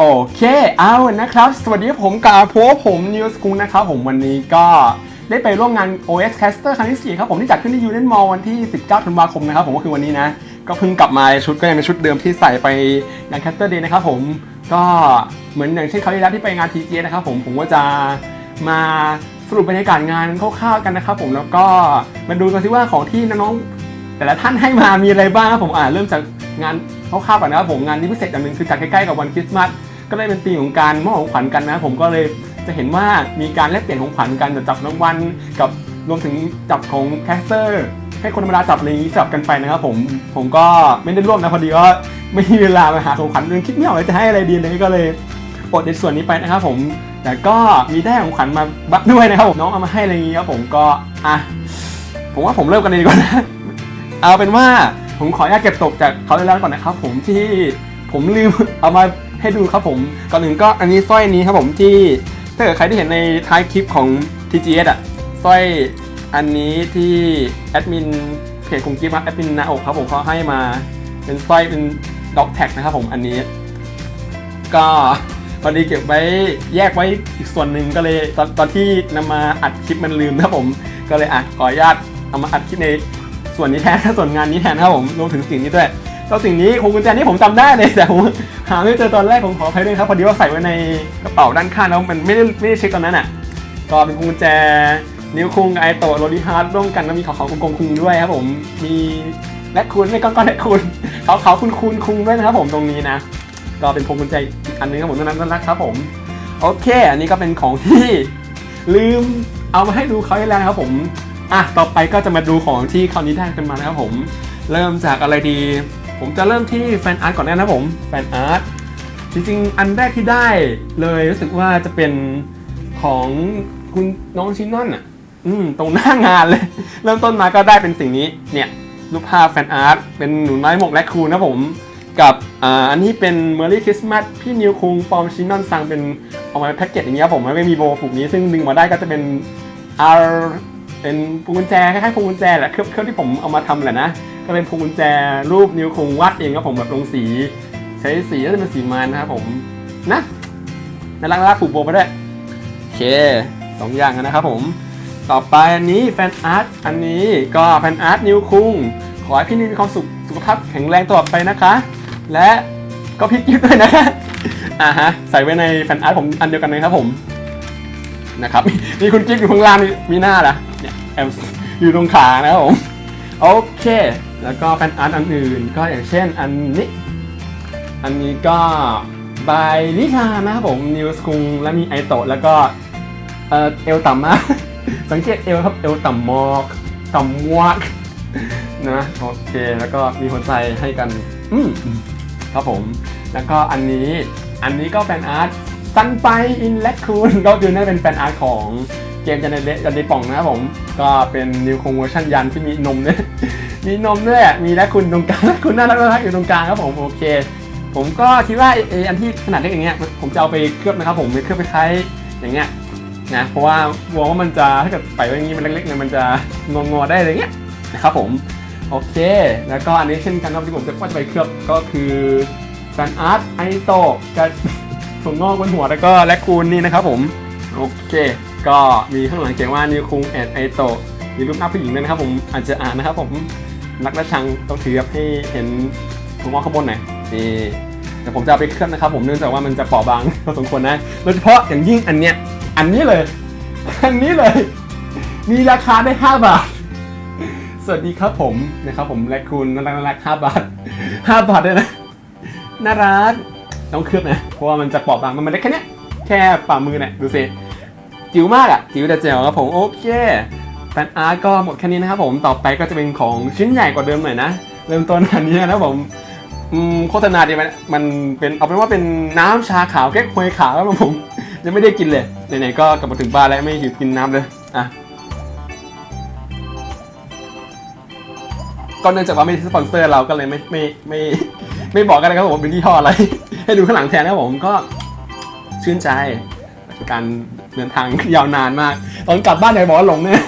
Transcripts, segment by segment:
โอเค เอานะครับ สวัสดีผมกาโพผมนิวสกุลนะครับ ผมวันนี้ก็ได้ไปร่วมงาน OS Caster ครั้งที่ 4 ครับผมที่จัดขึ้นที่ยูเน m มอลวันที่ 19 ธันวาคมนะครับ ผมก็คือวันนี้นะ ก็เพิ่งกลับมาชุดก็ยังเป็นชุดเดิมที่ใส่ไปงาน Caster Day นะครับผมก็เหมือนอย่างเช่นคราวที่แล้วที่ไปงาน TGA นะครับผมผมก็จะมาสรุปบรรยากาศงานคร่าวๆกันนะครับผมแล้วก็มาดูกันซิว่าของที่น้องๆแต่ละท่านให้มามีอะไรบ้างครับผมอ่าเริ่มจากงานคร่าวๆก่อนนะครับผมงานนี้พิเศษอย่างหนึ่งคือจัดใกล้ๆกับวันคริสต์มาส ก็เลยเป็นปีของการมอบของขวัญกันนะผมก็เลยจะเห็นว่ามีการแลกเปลี่ยนของขวัญกันจับรางวัลกับรวมถึงจับของแคสเตอร์ให้คนธรรมดาจับอะไรอย่างนี้สลับกันไปนะครับผมผมก็ไม่ได้ร่วมนะพอดีว่าไม่มีเวลามาหาของขวัญยังคิดไม่ออกเลยจะให้อะไรดีเลยก็เลยอดในส่วนนี้ไปนะครับผมแต่ก็มีได้ของขวัญมาบักด้วยนะครับผมน้องเอามาให้อะไรอย่างนี้ครับผมก็อะผมว่าผมเริ่มกันเลยดีกว่านะเอาเป็นว่าผมขออนุญาตเก็บตกจากเขาได้แล้วก่อนนะครับ ผมที่ผมลืมเอามา ให้ดูครับผมก่อนหนึ่งก็อันนี้สร้อยนี้ครับผมที่ถ้าเกิดใครที่เห็นในท้ายคลิปของ TGS อะสร้อยอันนี้ที่แอดมินเพจของกิฟต์แอดมินนาอกครับผมเขาให้มาเป็นสร้อยเป็นด็อกแท็กนะครับผมอันนี้ ก็พอดีเก็บไว้แยกไว้อีกส่วนหนึ่งก็เลยตอนตอนที่นำมาอัดคลิปมันลืมนะผม ก็เลยอะขออนุญาตเอามาอัดคลิปในส่วนนี้แทนส่วนงานนี้แทนนะครับผมรวมถึงสิ่งนี้ด้วย แล้วสิ่งนี้คงกุญแจนี่ผมจำได้เลยแต่ผมหาไม่เจอตอนแรกผมขออภัยด้วยครับพอดีว่าใส่ไว้ในกระเป๋าด้านข้างแล้วมันไม่ได้ไม่ได้เช็คตอนนั้นอะก็เป็นกุญแจนิ้วคุงไอโตโรดิฮาร์ดร่วมกันแล้วมีขาวๆกงคุงด้วยครับผมมีและคุณไม่ก้อนและคุณขาวๆคุณคุณคุงด้วยนะครับผมตรงนี้นะ ก็เป็นพวงกุญแจอีกอันนึงครับผมน่ารักน่ารักครับผมโอเค อันนี้ก็เป็นของที่ลืมเอามาให้ดูเขาวที่แล้วนะครับผมอะต่อไปก็จะมาดูของที่คราวนี้ได้กันมานะครับผม เริ่มจากอะไรดี ผมจะเริ่มที่แฟนอาร์ตก่อนนะครับผมแฟนอาร์ตจริงๆ อันแรกที่ได้เลยรู้สึกว่าจะเป็นของคุณน้องชินนอนอะอืมตรงหน้างานเลย เริ่มต้นมาก็ได้เป็นสิ่งนี้เนี่ยรูปภาพแฟนอาร์ตเป็นหนูน้อยหมวกและคูนะผมกับอ่าอันนี้เป็น Merry Christmas พี่นิวคุงฟอร์มชินนอนสั่งเป็นออกมาเป็นแพ็กเกจอย่างเงี้ยผมไม่มีโบผูกนี้ซึ่งดึงมาได้ก็จะเป็น R เป็นพวงกุญแจคล้ายๆพวงกุญแจแหละเครื่องเครื่องที่ผมเอามาทำแหละนะ ก็เป็นพวงกุญแจรูปนิวคุงวาดเองครับผมแบบลงสี ใช้สีก็จะเป็นสีมันนะครับผมนะน่ารักน่ารักผูกโบมาด้วยโอเคสองอย่างนะครับผมต่อไปอันนี้แฟนอาร์ตอันนี้ก็แฟนอาร์ตนิวคุงขอให้พี่นิวมีความสุขสุขภาพแข็งแรงตลอดไปนะคะ และก็พี่กิ๊ฟด้วยนะคะอ่าฮะใส่ไว้ในแฟนอาร์ตผมอันเดียวกันเลยครับผมนะครับมีมีคุณกิ๊ฟอยู่ข้างล่างมีมีหน้าละเนี่ยแอมอยู่ตรงขานะครับผมโอเค แล้วก็แฟนอาร์ตอันอื่นก็อย่างเช่นอันนี้ อันนี้ก็บายลิชานะครับผมนิวสคุงและมีไอโตะแล้วก็เออเอวต่ำมาก สังเกตเอวครับเอวต่ำมอกต่ำมวกนะโอเคแล้วก็มีคนใจให้กันอืมครับผม แล้วก็อันนี้อันนี้ก็แฟนอาร์ตซันไปอินแลคคูนก็คือน่าเป็นแฟนอาร์ตของเกมจันเดจันเดป่องนะครับผม ก็เป็นนิวคงเวอร์ชันยันที่มีนมด้วย มีนมด้วยมีแลคคูนตรงกลางแลคคูนน่ารักน่ารักอยู่ตรงกลางครับผมโอเค ผมก็คิดว่าไออันที่ขนาดเล็กอย่างเงี้ยผมจะเอาไปเคลือบนะครับ ผมไปเคลือบไปคล้ายอย่างเงี้ยนะเพราะว่ากลัวว่ามันจะถ้าเกิดไปไว้อย่างนี้มันเล็กๆเนี่ยมันจะงองอๆได้อะไรเงี้ยนะครับผมโอเค แล้วก็อันนี้เช่นกันครับที่ผมจะว่าจะไปเคลือบก็คือแฟนอาร์ตไอโตะกับถั่วงอกบนหัวแล้วก็แลคคูนนี่นะครับผมโอเค ก็มีข้างหลังเขียนว่านิวคุงแอนไอโตมีรูปหน้าผู้หญิงด้วยนะครับผมอาจจะอ่านนะครับผม นักและชังต้องถือครับให้เห็นถั่วงอกข้างบนหน่อยนี่แต่ผมจะเอาไปเคลือบนะครับ ผมเนื่องจากว่ามันจะเปราะบางพอสมควรนะโดยเฉพาะอย่างยิ่งอันเนี้ยอันนี้เลย อันนี้เลย มีราคาได้ 5 บาท สวัสดีครับผมนะครับผมและคุณน่ารักน่ารัก5บาท5บาทเลยนะน่ารักต้องเคลือบนะเพราะว่ามันจะเปราะบางมันมันเล็กแค่เนี้ยแค่ฝ่ามือเนี่ยดูสิจิ๋วมากอะจิ๋วแต่เจ๋วครับผมโอเค นอาร์ตก็หมดแค่นี้นะครับผมต่อไปก็จะเป็นของชิ้นใหญ่กว่าเดิมหน่อยนะ เริ่มต้นอันนี้นะผมโฆษณาดีไหมมันเป็นเอาเป็นว่าเป็นน้ำชาขาวแก้ควยขาวครับผมยังไม่ได้กินเลยไหนๆก็กลับมาถึงบ้านแล้วไม่หิวกินน้ำเลยอะก็เนื่องจากว่าไม่ได้สปอนเซอร์เราก็เลยไม่ไม่ไม่ไม่บอกกันนะครับผมเป็นยี่ห้ออะไร ให้ดูข้างหลังแทนนะครับผมก็ชื่นใจ การเดินทางยาวนานมาก ตอนกลับบ้านไหนบอกว่าหลงเนี่ย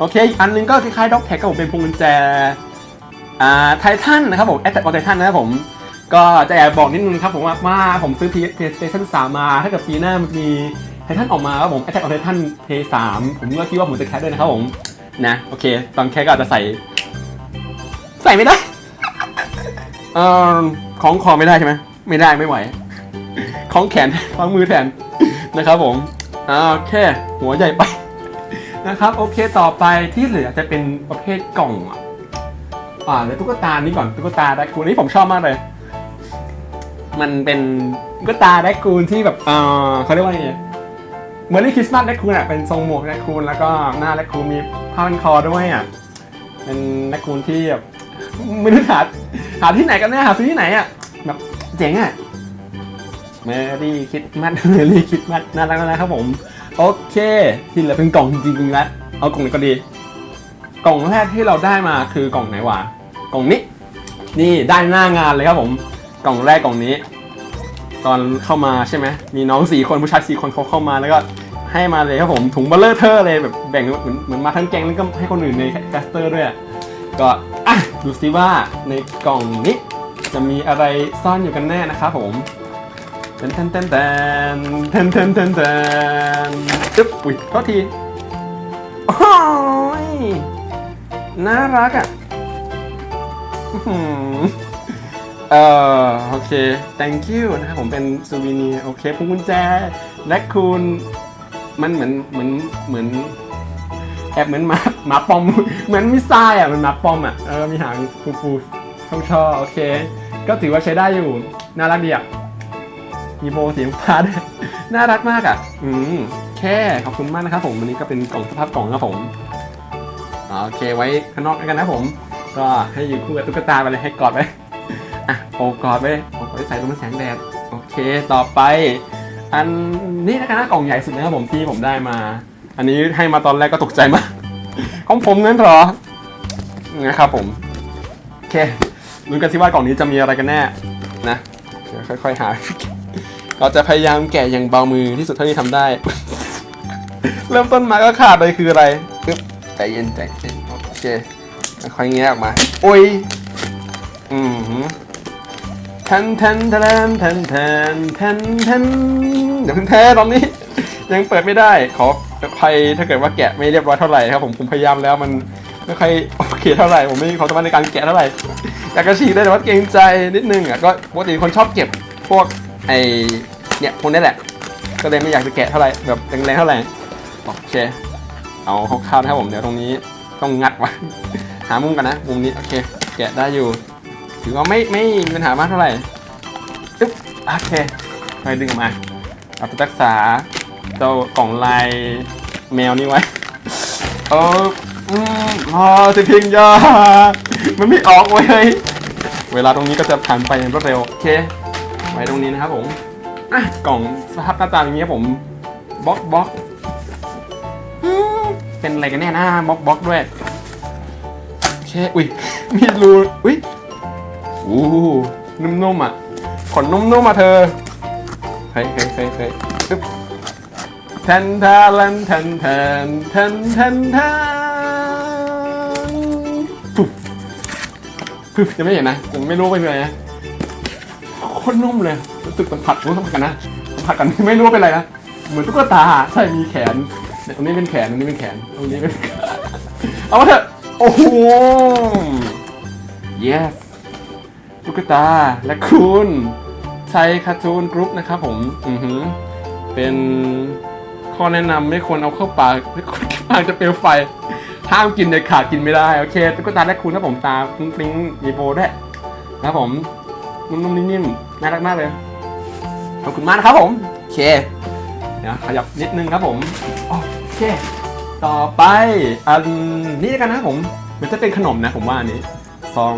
โอเคอีกอันหนึงก็คล้ายๆด็อกแท็กครับผมเป็นพวงกุญแจอ่าไททันนะครับผมแอตแทกออไททันนะครับผมก็จะแอบบอกนิดนึงครับผมว่าว่าผมซื้อ PlayStation 3 มาถ้าเกิดปีหน้ามันมีไททันออกมาครับผม Attack on Titan Play 3ผมก็คิดว่าผมจะแคสด้วยนะครับผมนะโอเค ตอนแคสก็อาจจะใส่ ใส่ไม่ได้เอ่อของคอไม่ได้ใช่ไหมไม่ได้ไม่ไหวของแขนของมือแทนนะครับผมอ่าโอเค หัวใหญ่ไป นะครับโอเคต่อไปที่เหลือจะเป็นประเภทกล่องอะอ่าเดี๋ยวตุ๊กตานี้ก่อนตุ๊กตาแดกคูนนี่ผมชอบมากเลย มันเป็นตุ๊กตาแดกคูนที่แบบเออเขาเรียกว่าไงเมือนที่คริสต์มาสแดกคูนอะเป็นทรงหมวกแดกคูนแล้วก็หน้าแดกคูนมีผ้าพันคอด้วยอะเป็นแดกคูนที่แบบไม่รู้หาหาที่ไหนกันแน่หาซื้อที่ไหนอะแบบเจ๋งอะเมรี่คิดมัดเมรี่คิดมัดน่ารักนะครับผม โอเค ที่เหลือเป็นกล่องจริงๆแล้วเอากล่องไหนก็ดี กล่องแรกที่เราได้มาคือกล่องไหนวะกล่องนี้ นี่ได้หน้างานเลยครับผม กล่องแรกกล่องนี้ ตอนเข้ามาใช่ไหมมีน้องสี่คนผู้ชายสี่คนเขาเข้ามาแล้วก็ให้มาเลยครับผมถุงเบลเลอร์เทอร์เลยแบบแบ่งเหมือนเหมือนมาทั้งแกงแล้วก็ให้คนอื่นในแคสเตอร์ด้วยก็อะดูซิว่าในกล่องนี้จะมีอะไรซ่อนอยู่กันแน่นะครับผม เต้นเต้นเต้นเต้นเต้นเต้นเต้นเต้นจึ๊บอุ้ยโทษทีโอ้ยน่ารักอะอื้อหือเออโอเค thank you นะครับผมเป็นซูวินีโอเคพวงกุญแจและคุณมันเหมือนเหมือนเหมือนแอบเหมือนหมาหมาปอม เหมือนมิซล์อะเหมันหมาปอมอะเออมีหางฟูฟูช่องชอโอเค ก็ถือว่าใช้ได้อยู่ น่ารักดีอะ มีโบสีฟ้าด้วย น่ารักมากอะ อืมแค่ขอบคุณมากนะครับผมวันนี้ก็เป็นกล่องสภาพกล่องครับผมอ่าโอเคไว้ข้างนอกกันนะผม ก็ให้อยู่คู่กับตุ๊กตาไปเลยให้กอดไว้อะโอบกอดไว้โอบกอดไว้ใส่ตรงแสงแดดโอเคต่อไป อันนี้นะครับกล่องใหญ่สุดนะครับผมที่ผมได้มา อันนี้ให้มาตอนแรกก็ตกใจมากของผมงั้นหรอนะครับผมโอเคลุ้นกันสิว่ากล่องนี้จะมีอะไรกันแน่นะเดี๋ยค่อยๆหา เราจะพยายามแกะอย่างเบามือที่สุดเท่าที่ทำได้ เริ่มต้นมาก็ขาดเลยคืออะไรปึ๊บใจเย็นใจเย็นโอเคค่อยๆแงะออกมาโอ้ยอืมหือทันทันทันทันทันทันทันเดี๋ยวเพิ่งแท้ตอนนี้ ยังเปิดไม่ได้ขออภัยถ้าเกิดว่าแกะไม่เรียบร้อยเท่าไหร่ครับผมผมพยายามแล้วมันไม่ค่อยโอเคเท่าไหร่ผมไม่มีความสามารถในการแกะเท่าไหร่อยากจะฉีกได้แต่ว่าเกรงใจนิดนึงอะก็ปกติคนชอบเก็บพวก ไอเนี่ยพวกนี้แหละ ก็เลยไม่อยากจะแกะเท่าไหร่แบบแรงๆเท่าไหร่โอเค เอาคร่าวๆนะครับผมเดี๋ยวตรงนี้ต้องงัดว้หามุมกันนะ มุมนี้โอเค แกะได้อยู่ ถือว่าไม่ไม่มีปัญหามากเท่าไหร่อึ๊บโอเคไปดึงออกมาเอาไปรักษาเจ้ากล่องลายแมวนี้ไว้เอออืมพอสิพียงยามันไม่ออกเว้ยเวลาตรงนี้ก็จะผ่านไปอย่างรวดเร็วโอเค ไว้ตรงนี้นะครับผมอะกล่องสภาพหน้าตาอย่างนี้ครับผมบล็อกบล็อกอืมเป็นอะไรกันแน่นะบล็อกบล็อกด้วยโอเคอุ้ยมีรูอุ้ยอู้นุ่มๆอะขนนุ่มๆอะเธอเฮ้ยเฮ้ยเฮ้ยเฮ้ยปึ๊บแทนทาลันแทนแทนแทนแทนแทนปุ๊บปุ๊บจะไม่เห็นนะผมไม่รู้เป็นไงนะโคตรนุ่มเลยรู้สึกสัมผัสรู้สัมผัสกันนะสัมผัสกันไม่รู้ว่าเป็นอะไรนะเหมือนตุ๊กตาใช่มีแขนเนี่ยตรงนี้เป็นแขนตรงนี้เป็นแขนตรงนี้เป็นเอามาเถอะโอ้โห yes ตุ๊กตาและคุณไทยคาร์ตูนกรุ๊ปนะครับผมอือหือเป็นข้อแนะนำไม่ควรเอาเข้าปากไม่ควรปากจะเปลวไฟห้ามกินเด็ดขาดกินไม่ได้โอเคตุ๊กตาและคุณนะผมตาฟริ้งๆมีโบได้นะครับผมนุ่มๆนิ่มๆ น่ารักมากเลย ขอบคุณมากนะครับผมโอเคเดี๋ยวขยับนิดนึงครับผมโอเคต่อไปอันนี้กันนะครับผมมันจะเป็นขนมนะผมว่าอันนี้ซอง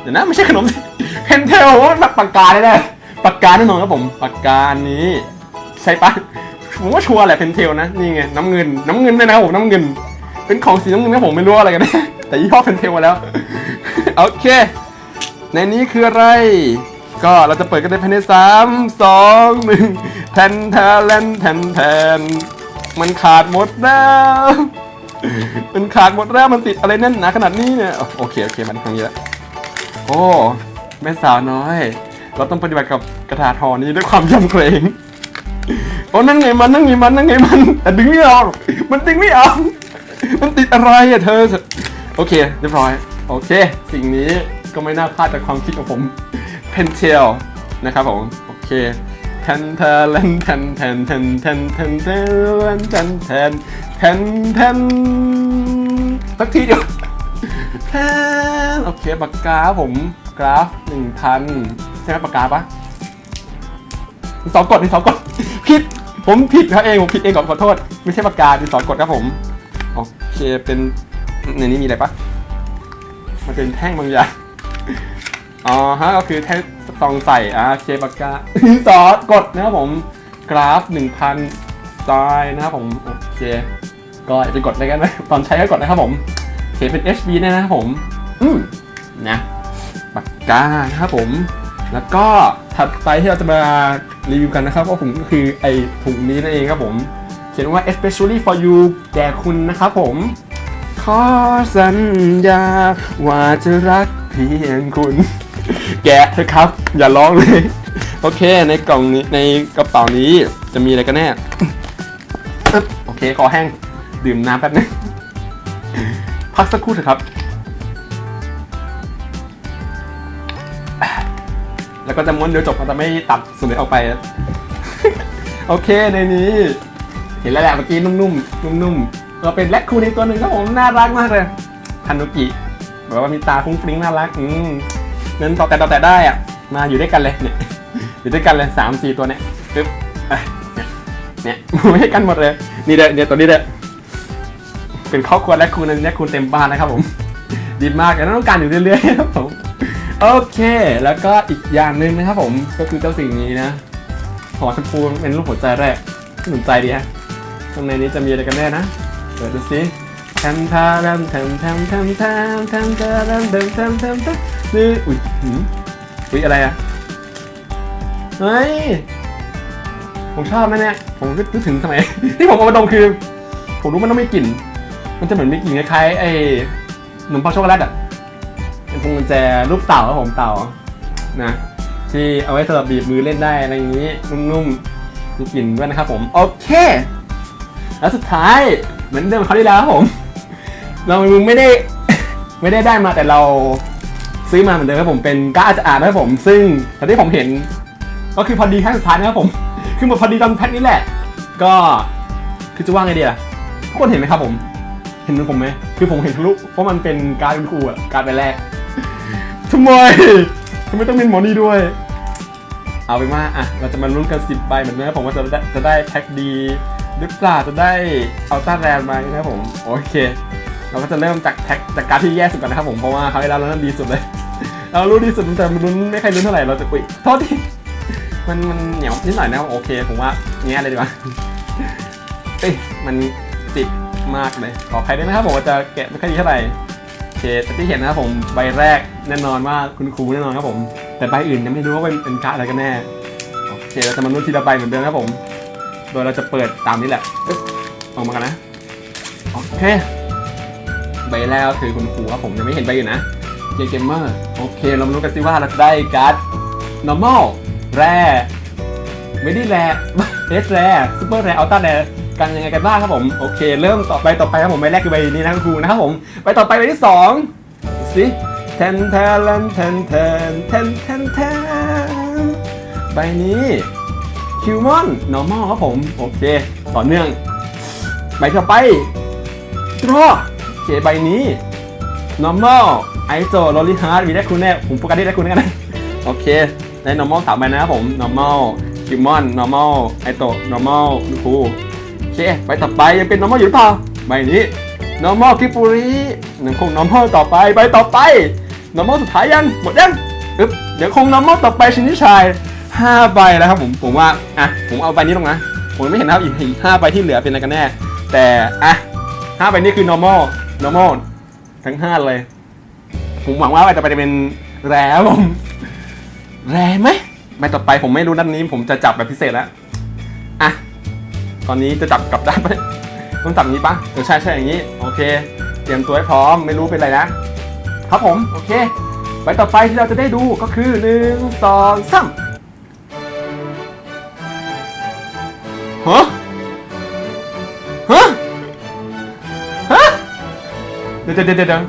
เดี๋ยวนะไม่ใช่ขนมเพนเทลว่าปากกาได้เลยปากกาแน่นอนครับผมปากกานี้ใช่ปะผมว่าชัวร์แหละเพนเทลนะนี่ไงน้ำเงินน้ำเงินด้วยนะผมน้ำเงิน เป็นของสีน้ำเงินนะผมไม่รู้อะไรกันน่แต่ยี่ห้อเพนเทลมาแล้วโอเค ในนี้คืออะไร ก็เราจะเปิดกันในภายในสามสองหนึ่งแทนแทนแทนแทนมันขาดหมดแล้วมันขาดหมดแล้วมันติดอะไรแน่นหนาขนาดนี้เนี่ยโอเคโอเคมันทางนี้ละโอ้แม่สาวน้อย เราต้องปฏิบัติกับกระดาษทอนี้ด้วยความยำเกรงโอ้นั่งไงมันนั่งไงมันนั่งไงมันแต่ดึงไม่ออกมันดึงไม่ออกมันติดอะไรอะเธอโอเคเรียบร้อย โอเค สิ่งนี้ก็ไม่น่าพลาดจากความคิดของผม เพนเทลนะครับผม โอเคแทนเทนแทนแทนแทนแทนแทนแทนแทนแทนแทนแทนสักทีเดียวแทนโอเคปากกาผมกราฟหนึ่งพันใช่ไหมปากกาปะสอกดดิสอกดผิดผมผิดครับเองผมผิดเองก่อขอโทษ ไม่ใช่ปากกาดินสอกดครับผมโอเคเป็นในนี้มีอะไรปะมันเป็นแท่งบางอย่าง อ๋อฮะก็คือแท่งซองใส่อะเคปากกาดินสอกดนะครับผมกราฟ 1,000สไตล์นะครับผมโอเคก็ไปกดอะไรกันนะตอนใช้ก็กดนะครับผมเขียนเป็น HB เนี่ยนะครับผมอืมนะปากกานะครับผม แล้วก็ถัดไปที่เราจะมารีวิวกันนะครับก็ผมก็คือไอถุงนี้นั่นเองครับผม เขียนว่า especially for you แด่คุณนะครับผม ขอสัญญาว่าจะรัก พียงคุณ แกะเถอะครับ อย่าร้องเลย โอเค ในกล่องนี้ในกระเป๋านี้จะมีอะไรกันแน่ โอเคคอแห้ง ดื่มน้ำแป๊บนึง พักสักครู่เถอะครับ แล้วก็จะม้วนเดี๋ยวจบมันจะไม่ตัดส่วนไหนออกไป โอเคในนี้ เห็นแล้วแหละเมื่อกี้นุ่มๆนุ่มๆเราเป็นแรคคูนในตัวหนึ่งครับผมน่ารักมากเลยคันุกิ แบบว่ามีตาฟุ้งฟริ้งน่ารักอืมเน้นต่อแต่ต่อแต่ได้อะมาอยู่ด้วยกันเลยเนี่ยอยู่ด้วยกันเลยสามสี่ตัวเนี่ยปึ๊บเนี่ยไม่ให้กันหมดเลยนี่เด้อเนี่ยตัวนี้เด้อเป็นครอบครัวแรคคูนแรคคูนเต็มบ้านนะครับผม ดีมากแล้วต้องการอยู่เรื่อยๆครับผมโอเค แล้วก็อีกอย่างหนึ่งนะครับผมก็คือเจ้าสิ่งนี้นะหัวชมพูเป็นรูปหัวใจแรกหนุนใจดีฮะข้างในนี้จะมีอะไรกันแน่นะเปิดดูสิ ทมทาทมแทมแทมแทมแทมแทมแทมแทมแทมแทมแทมแทมนี่อุ้ยหืมอุ้ยอะไรอะเฮ้ยผมชอบนะเนี่ยผมนึกถึงสมัยที่ผมเอามาดมคือ ผมรู้มันต้องมีกลิ่น มันจะเหมือนมีกลิ่นคล้ายๆไอ้ขนมปังช็อกโกแลตอะเป็นพวงกุญแจรูปเต่าครับผมเต่านะที่เอาไว้สำหรับบีบมือเล่นได้อะไรอย่างนี้นุ่มๆมีกลิ่นด้วยนะครับผมโอเค แล้วสุดท้ายเหมือนเดิมเขาวที่แล้วครับผม เรามึงไม่ได้ ไม่ได้ได้มาแต่เราซื้อมาเหมือนเดิมครับผมเป็นก้าจะอ่านนะครับผม ซึ่งแต่ที่ผมเห็น ก็คือพอดีแค่สุดท้ายนะครับผม คือหมดพอดีตอนแพ็คนี้แหละ ก็คือจะว่าไงดีล่ะทุกคนเห็นไหมครับผม เห็นเหมือผมไหมคือผมเห็นทะลุเพราะมันเป็นการดคุณครูอะการดใบแรกทำไมทำไมต้องเป็นหมอนี่ด้วย เอาเป็นว่าอะเราจะมาลุ้นกันสิบใบเหมือนเดิมผมว่าจะได้จะได้แพ็คดีหรือเปล่าจะได้เอัลต้าแรมไหมนะครับผมโอเค เราก็จะเริ่มจากแพ็คจากการที่แย่สุดก่อนนะครับผมเพราะว่าคราวที่แล้เราเริ่มดีสุดเลย เรารู้ดีสุดแต่มันลุ้นไม่ใครลุ้นเท่าไหร่เราจะอุ้ยโทษทีมันมันเหนียวนิดหน่อยนะโอเค ผมว่าแง่เลยดีกว่าเอ้ยมันติดมากเลยขออภัยด้วยนะครับผมว่าจะแกะไม่ค่อยดีเท่าไหร่โอเคแต่ที่เห็นนะครับผมใบแรกแน่นอนว่าคุณครูแน่นอนครับผม แต่ใบอื่นยังไม่รู้ว่าเป็นเป็นการ์ดอะไรกันแน่โอเคเราจะมาลุ้นทีละใบเหมือนเดิมครับผม โดยเราจะเปิดตามนี้แหละออกมากันนะโอเค ใบแรกก็คือคุณครูครับผมยังไม่เห็นใบอื่นะเกมเกมเมอร์โอเคเรามาลุ้กันสิว่าเราจะได้การ์ด normal แร่ไม่ได้แร่เอสแร่ซูเปอร์แร่อัลต้าแร่กันยังไงกันบ้างครับผมโอเค เริ่มต่อไปต่อไปครับผมใบแรกคือใบนี้นะคุณครูนะครับผมไปต่อไปใบที่สองสิแทนแทนแทนแทนแทนแทนแทนใบนี้คิวมอน normal ครับผม โอเค ต่อเนื่อง ใบต่อไป draw โอเคใบนี้ normal ไอโซโรลิฮาร์ดมีได้คุณแน่ ผมโฟกัสที่ได้คุณกันนะโอเค ได้ normal สามใบนะครับผม normal คิวมอน normal ไอโต normal คุณครูโอเคใบต่อไปยังเป็น normal อยู่หรือเปล่าใบนี้ normal กิปุริหนึ่งคง normal ต่อไปใบต่อไป normal สุดท้ายยังหมดยังอึ๊บเดี๋ยวคง normal ต่อไปชินิชายห้าใบแล้วครับผมผมว่าอะผมเอาใบนี้ลงนะผมไม่เห็นนะครับอีกอีกห้าใบที่เหลือเป็นอะไรกันแน่ แต่อะห้าใบนี้คือ normal normal ทั้งห้าเลย ผมหวังว่าจะไปเป็นแรครับผมแร่ไหมไม่ต่อไปผมไม่รู้ด้านนี้ ผมจะจับแบบพิเศษแล้วอะตอนนี้จะจับกลับด้านไปต้องจับนี้ปะเออใช่ใช่อย่างนี้ โอเค เตรียมตัวให้พร้อมไม่รู้เป็นไรนะ ครับผม โอเค ไปต่อไปที่เราจะได้ดูก็คือหนึ่งสองสาม ดี๋ยวเดี๋ยวเดี๋ยวเดี๋ยว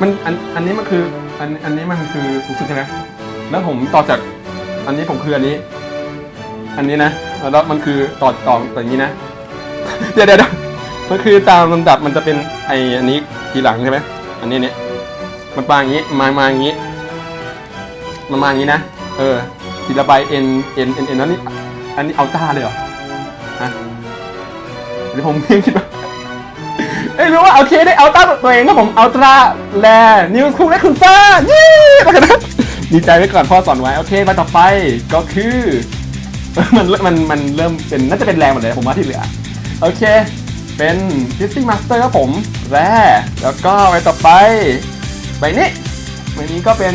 มันอันอันนี้มันคืออันอันนี้มันคือสูงสุดใช่ไหมแล้วผมต่อจากอันนี้ผมคืออันนี้ อันนี้นะแล้วมันคือต่อต่อต่ออย่างนี้นะ เดี๋ยวเดี๋ยวเดี๋ยวมันคือตามลำดับมันจะเป็นไออันนี้ทีหลังใช่ไหมอันนี้เนี่ยมันมาอย่างนี้มามาอย่างนี้มันมาอย่างนี้นะเออทีละใบเอ็นเอ็นเอ็นเอ็นแล้วนี่อันนี้เอาต้าเลยเหรอฮะเดี๋ยวผมเพิ่งคิดว่า เอ้ยรู้ว่าโอเคได้เอาต้าตัวเองครับผมเอาตราแลนิวส์คุกและคุณซ่ายี่แล้วกันนะดีใจไว้ก่อนพ่อสอนไว้โอเคไปต่อไปก็คือมันมันมันเริ่มเป็นน่าจะเป็นแรงหมดเลยผมว่าที่เหลือโอเค เป็น Fishing Master ครับผมแร่แล้วก็ไปต่อไปใบนี้ใบนี้ก็เป็น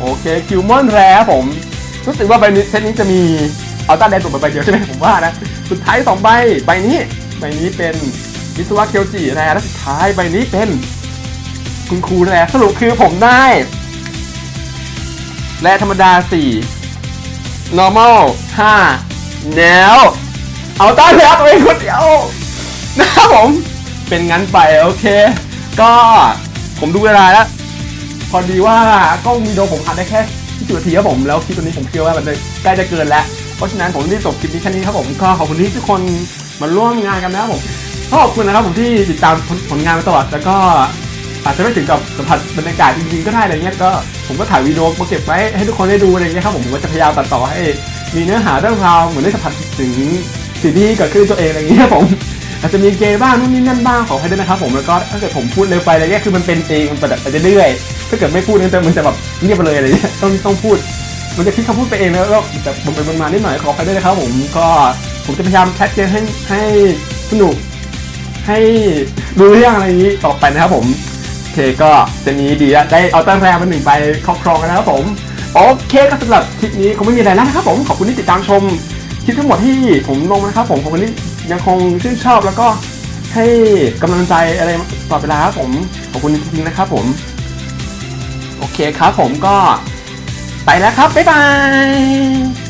โอเคคิวมอนแร่ผมรู้สึกว่าใบนี้เซตนี้จะมีเอาต้าแดนตัวใบเดียวใช่ไหมผมว่านะสุดท้ายสองใบใบนี้ใบนี้เป็น วิศวะเคียวจิแร่และสุดท้ายใบนี้เป็น คุณครูแร่สรุปคือผมได้แร่ธรรมดา 4 normal 5 แล้วเอาต้านแล้วตัวเองคนเดียวนะครับผม เป็นงั้นไปโอเค ก็ผมดูเวลาแล้ว พอดีว่ากล้องวิดีโอผมอัดได้แค่20นาทีครับผมแล้วคลิปตัวนี้ผมเชื่อว่ามันใกล้จะเกินแล้ว เพราะฉะนั้นผมรีบจบคลิปนี้แค่นี้ครับผมก็ขอบคุณที่ทุกคนมาร่วมงานกันนะครับผม ก็ขอบคุณนะครับผมที่ติดตามผลผลงานมาตลอดแล้วก็อาจจะไม่ถึงกับสัมผัสบรรยากาศจริงๆก็ได้อะไรเงี้ยก็ผมก็ถ่ายวีดีโอมาเก็บไว้ให้ทุกคนได้ดูอะไรเงี้ยครับผมผมก็จะพยายามตัดต่อให้มีเนื้อหาเรื่องราวเหมือนได้สัมผัสถึงสิ่งที่เกิดขึ้นตัวเองอะไรเงี้ยผมอาจจะมีเกย์บ้างนู่นนี่นั่นบ้างขอให้ด้วยนะครับผมแล้วก็ถ้าเกิดผมพูดเร็วไปอะไรเงี้ยคือมันเป็นเองมันแบบไปเรื่อยถ้าเกิดไม่พูดเนี่ยมันจะแบบเงียบไปเลยอะไรเงี้ยต้องต้องพูด มันจะคิดคำพูดไปเองแล้วก็แบบมันเป็นมานิดหน่อยขออภัยด้วยนะครับผมก็ผมจะพยายามแคสเกมให้ให้สนุก ให้รู้เรื่องอะไรอย่างนี้ต่อไปนะครับผมโอเคก็เจนนี้ดีแล้วได้เอาตั้งแรงมาหนึ่งใบครอบครองกันนะครับผม โอเคก็สำหรับคลิปนี้คงไม่มีอะไรแล้วนะครับผมขอบคุณที่ติดตามชมคลิปทั้งหมดที่ผมลงนะครับผมขอบคุณที่ยังคงชื่นชอบแล้วก็ให้กำลังใจอะไรตลอดเวลาครับผมขอบคุณจริงๆนะครับผมโอเคครับผมก็ไปแล้วครับ บ๊ายบาย